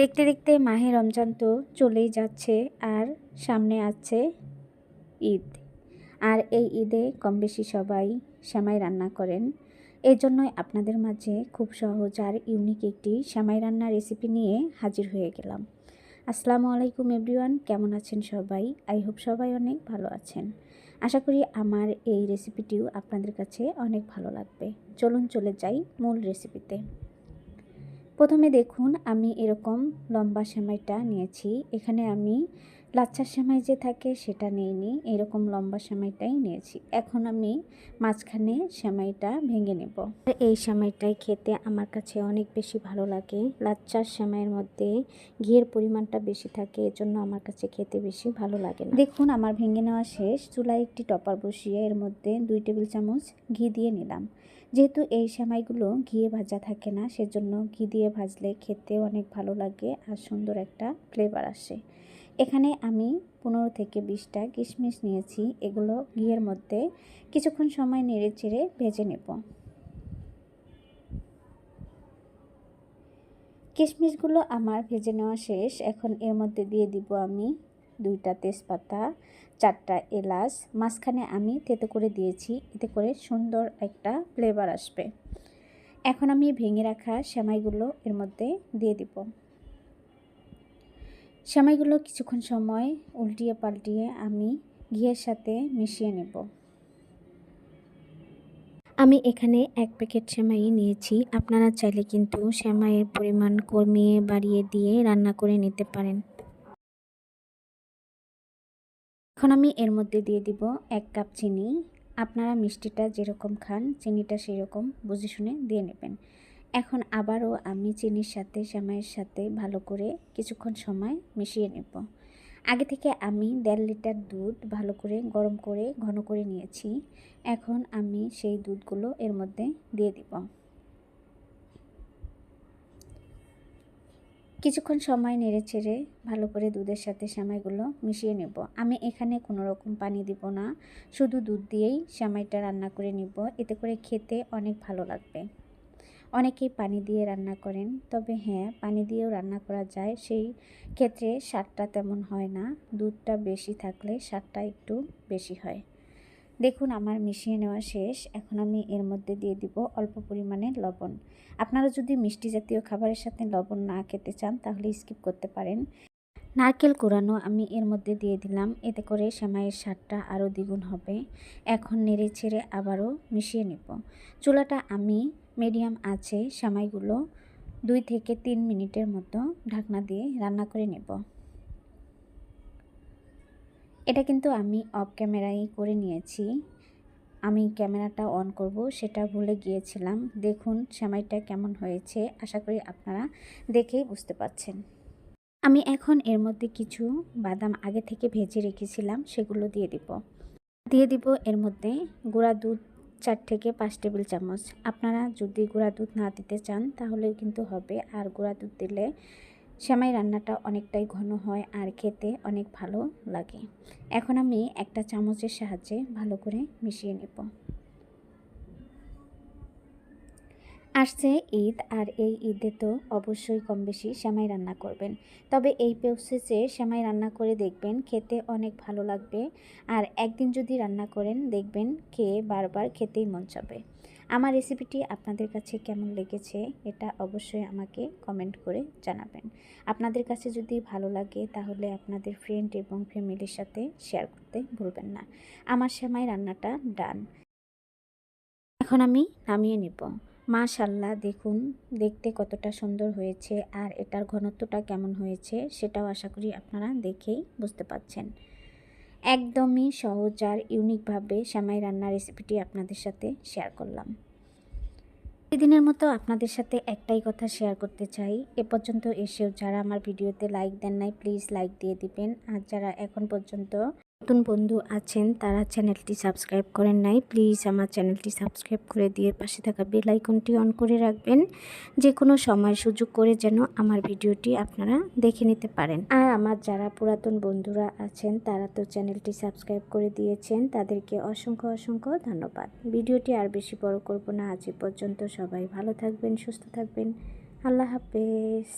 দেখতে দেখতে মাহে রমজান তো চলেই যাচ্ছে আর সামনে আছে ঈদ। আর এই ঈদে কম বেশি সবাই শ্যামাই রান্না করেন। এই জন্যই আপনাদের মাঝে খুব সহজ আর ইউনিক একটি শ্যামাই রান্নার রেসিপি নিয়ে হাজির হয়ে গেলাম। আসসালামু আলাইকুম এভরিওয়ান কেমন আছেন সবাই? আই হোপ সবাই অনেক ভালো আছেন। আশা করি আমার এই রেসিপিটিও আপনাদের কাছে অনেক ভালো লাগবে। চলুন চলে যাই মূল রেসিপিতে প্রথমে দেখুন, আমি এরকম লম্বা সেমাইটা নিয়েছি। এখানে আমি লাচ্ছার সেমাই যে থাকে সেটা নিইনি, এরকম লম্বা সেমাইটাই নিয়েছি। এখন আমি মাঝখানে সেমাইটা ভেঙে নেব। এই সেমাইটাই খেতে আমার কাছে অনেক বেশি ভালো লাগে। লাচ্চার সেমাইয়ের মধ্যে ঘিয়ের পরিমাণটা বেশি থাকে, এজন্য আমার কাছে খেতে বেশি ভালো লাগে না। দেখুন, আমার ভেঙে নেওয়া শেষ। চুলায় একটি টপার বসিয়ে এর মধ্যে দুই টেবিল চামচ ঘি দিয়ে নিলাম। যেহেতু এই সেমাইগুলো ঘিয়ে ভাজা থাকে না, সেজন্য ঘি দিয়ে ভাজলে খেতে অনেক ভালো লাগে আর সুন্দর একটা ফ্লেভার আসে। এখানে আমি পনেরো থেকে বিশটা কিশমিশ নিয়েছি, এগুলো ঘিয়ের মধ্যে কিছুক্ষণ সময় নেড়ে চেড়ে ভেজে নেব। কিশমিশগুলো আমার ভেজে নেওয়া শেষ, এখন এর মধ্যে দিয়ে দিব আমি দুইটা তেজপাতা, চারটা এলাচ, মাঝখানে আমি তেতো করে দিয়েছি, এতে করে সুন্দর একটা ফ্লেভার আসবে। এখন আমি ভেঙে রাখা সেমাইগুলো এর মধ্যে দিয়ে দিব। সেমাইগুলো কিছুক্ষণ সময় উল্টিয়ে পাল্টিয়ে আমি ঘিয়ের সাথে মিশিয়ে নেব। আমি এখানে এক প্যাকেট সেমাই নিয়েছি, আপনারা চাইলে কিন্তু সেমাইয়ের পরিমাণ কমিয়ে বাড়িয়ে দিয়ে রান্না করে নিতে পারেন। এখন আমি এর মধ্যে দিয়ে দিব এক কাপ চিনি। আপনারা মিষ্টিটা যেরকম খান, চিনিটা সেরকম বুঝে শুনে দিয়ে নেবেন। এখন আবারও আমি চিনির সাথে, সেমাইয়ের সাথে ভালো করে কিছুক্ষণ সময় মিশিয়ে নেব। আগে থেকে আমি দেড় লিটার দুধ ভালো করে গরম করে ঘন করে নিয়েছি। এখন আমি সেই দুধগুলো এর মধ্যে দিয়ে দিব। কিছুক্ষণ সময় নেড়ে ছেড়ে ভালো করে দুধের সাথে সেমাইগুলো মিশিয়ে নেব। আমি এখানে কোনো রকম পানি দিব না। শুধু দুধ দিয়েই সেমাইটা রান্না করে নিব। এতে করে খেতে অনেক ভালো লাগবে। অনেকেই পানি দিয়ে রান্না করেন, তবে হ্যাঁ পানি দিয়েও রান্না করা যায়। সেই ক্ষেত্রে স্বাদটা তেমন হয় না। দুধটা বেশি থাকলে স্বাদটা একটু বেশি হয়। দেখুন, আমার মিশিয়ে নেওয়া শেষ। এখন আমি এর মধ্যে দিয়ে দিব অল্প পরিমাণে লবণ। আপনারা যদি মিষ্টি জাতীয় খাবারের সাথে লবণ না খেতে চান, তাহলে স্কিপ করতে পারেন। নারকেল কোরানো আমি এর মধ্যে দিয়ে দিলাম। এতে করে সেমাইয়ের স্বাদটা আরও দ্বিগুণ হবে। এখন নেড়ে ছেড়ে আবারও মিশিয়ে নেব। চুলাটা আমি মিডিয়াম আছে সেমাইগুলো দুই থেকে তিন মিনিটের মতো ঢাকনা দিয়ে রান্না করে নেব। এটা কিন্তু আমি অফ ক্যামেরাই করে নিয়েছি। আমি ক্যামেরাটা অন করব, সেটা ভুলে গিয়েছিলাম। দেখুন সেমাইটা কেমন হয়েছে, আশা করি আপনারা দেখেই বুঝতে পাচ্ছেন আমি এখন এর মধ্যে কিছু বাদাম আগে থেকে ভেজে রেখেছিলাম, সেগুলো দিয়ে দিব। দিয়ে দিব এর মধ্যে গুঁড়া দুধ চার থেকে পাঁচ টেবিল চামচ। আপনারা যদি গুঁড়া দুধ না দিতে চান, তাহলেও কিন্তু হবে। আর গুঁড়া দুধ দিলে সেমাই রান্নাটা অনেকটাই ঘন হয় আর খেতে অনেক ভালো লাগে। এখন আমি একটা চামচের সাহায্যে ভালো করে মিশিয়ে নেব। আসছে ঈদ আর এই ঈদে তো অবশ্যই কম বেশি সেমাই রান্না করবেন। তবে এই প্রসেসে সেমাই রান্না করে দেখবেন খেতে অনেক ভালো লাগবে আর একদিন যদি রান্না করেন দেখবেন খেয়ে বারবার খেতেই মন চাবে। আমার রেসিপিটি আপনাদের কাছে কেমন লেগেছে এটা অবশ্যই আমাকে কমেন্ট করে জানাবেন। আপনাদের কাছে যদি ভালো লাগে তাহলে আপনাদের ফ্রেন্ড এবং ফ্যামিলির সাথে শেয়ার করতে ভুলবেন না। আমার সেমাই রান্নাটা ডান এখন আমি নামিয়ে নেব। মাশাল্লাহ দেখুন, দেখতে কতটা সুন্দর হয়েছে আর এটার ঘনত্বটা কেমন হয়েছে সেটাও আশা করি আপনারা দেখেই বুঝতে পাচ্ছেন একদমই সহজ আর ইউনিকভাবে শ্যামাই রান্নার রেসিপিটি আপনাদের সাথে শেয়ার করলাম। দিনের মতো আপনাদের সাথে একটাই কথা শেয়ার করতে চাই। এ পর্যন্ত এসেও যারা আমার ভিডিওতে লাইক দেন নাই প্লিজ লাইক দিয়ে দিবেন। আর যারা এখন পর্যন্ত নতুন বন্ধু আছেন, তারা চ্যানেলটি সাবস্ক্রাইব করেন নাই, প্লিজ আমার চ্যানেলটি সাবস্ক্রাইব করে দিয়ে পাশে থাকা বেল আইকনটি অন করে রাখবেন। যে কোনো সময় সুযোগ করে যেন আমার ভিডিওটি আপনারা দেখে নিতে পারেন। আর আমার যারা পুরাতন বন্ধুরা আছেন, তারা তো চ্যানেলটি সাবস্ক্রাইব করে দিয়েছেন, তাদেরকে অসংখ্য অসংখ্য ধন্যবাদ। ভিডিওটি আর বেশি বড় করব না, আজ পর্যন্ত সবাই ভালো থাকবেন, সুস্থ থাকবেন। আল্লাহ হাফেজ।